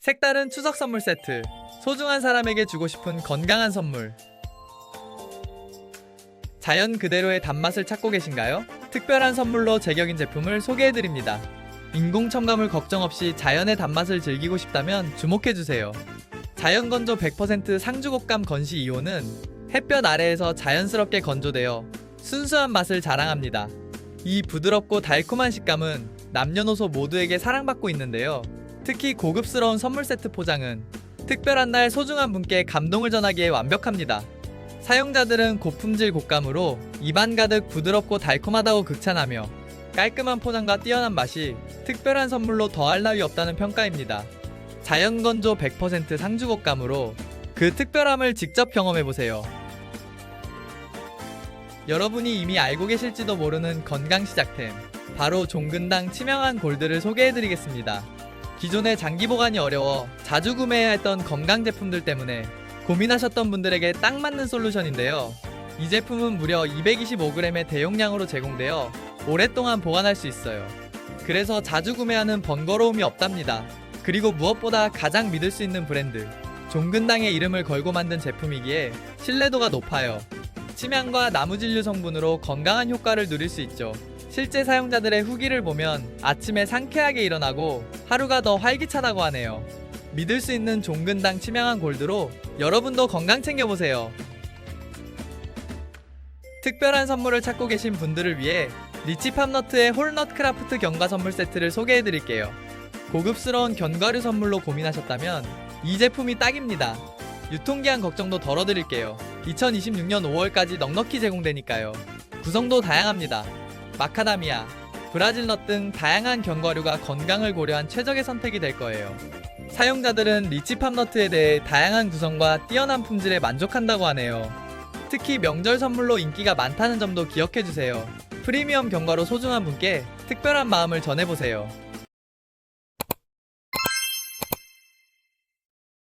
색다른 추석 선물 세트. 소중한 사람에게 주고 싶은 건강한 선물. 자연 그대로의 단맛을 찾고 계신가요? 특별한 선물로 제격인 제품을 소개해드립니다. 인공 첨가물 걱정 없이 자연의 단맛을 즐기고 싶다면 주목해주세요. 자연 건조 100% 상주곡감 건시 2호는 햇볕 아래에서 자연스럽게 건조되어 순수한 맛을 자랑합니다. 이 부드럽고 달콤한 식감은 남녀노소 모두에게 사랑받고 있는데요. 특히 고급스러운 선물 세트 포장은 특별한 날 소중한 분께 감동을 전하기에 완벽합니다. 사용자들은 고품질 곶감으로 입안 가득 부드럽고 달콤하다고 극찬하며 깔끔한 포장과 뛰어난 맛이 특별한 선물로 더할 나위 없다는 평가입니다. 자연 건조 100% 상주 곶감으로 그 특별함을 직접 경험해 보세요. 여러분이 이미 알고 계실지도 모르는 건강 시작템 바로 종근당 치명한 골드를 소개해 드리겠습니다. 기존에 장기 보관이 어려워 자주 구매해야 했던 건강 제품들 때문에 고민하셨던 분들에게 딱 맞는 솔루션인데요. 이 제품은 무려 225g의 대용량으로 제공되어 오랫동안 보관할 수 있어요. 그래서 자주 구매하는 번거로움이 없답니다. 그리고 무엇보다 가장 믿을 수 있는 브랜드 종근당의 이름을 걸고 만든 제품이기에 신뢰도가 높아요. 침향과 나무 진류 성분으로 건강한 효과를 누릴 수 있죠. 실제 사용자들의 후기를 보면 아침에 상쾌하게 일어나고 하루가 더 활기차다고 하네요. 믿을 수 있는 종근당 치명한 골드로 여러분도 건강 챙겨보세요. 특별한 선물을 찾고 계신 분들을 위해 리치팜너트의 홀넛 크라프트 견과 선물 세트를 소개해드릴게요. 고급스러운 견과류 선물로 고민하셨다면 이 제품이 딱입니다. 유통기한 걱정도 덜어드릴게요. 2026년 5월까지 넉넉히 제공되니까요. 구성도 다양합니다. 마카다미아, 브라질넛 등 다양한 견과류가 건강을 고려한 최적의 선택이 될 거예요. 사용자들은 리치팜너트에 대해 다양한 구성과 뛰어난 품질에 만족한다고 하네요. 특히 명절 선물로 인기가 많다는 점도 기억해주세요. 프리미엄 견과로 소중한 분께 특별한 마음을 전해보세요.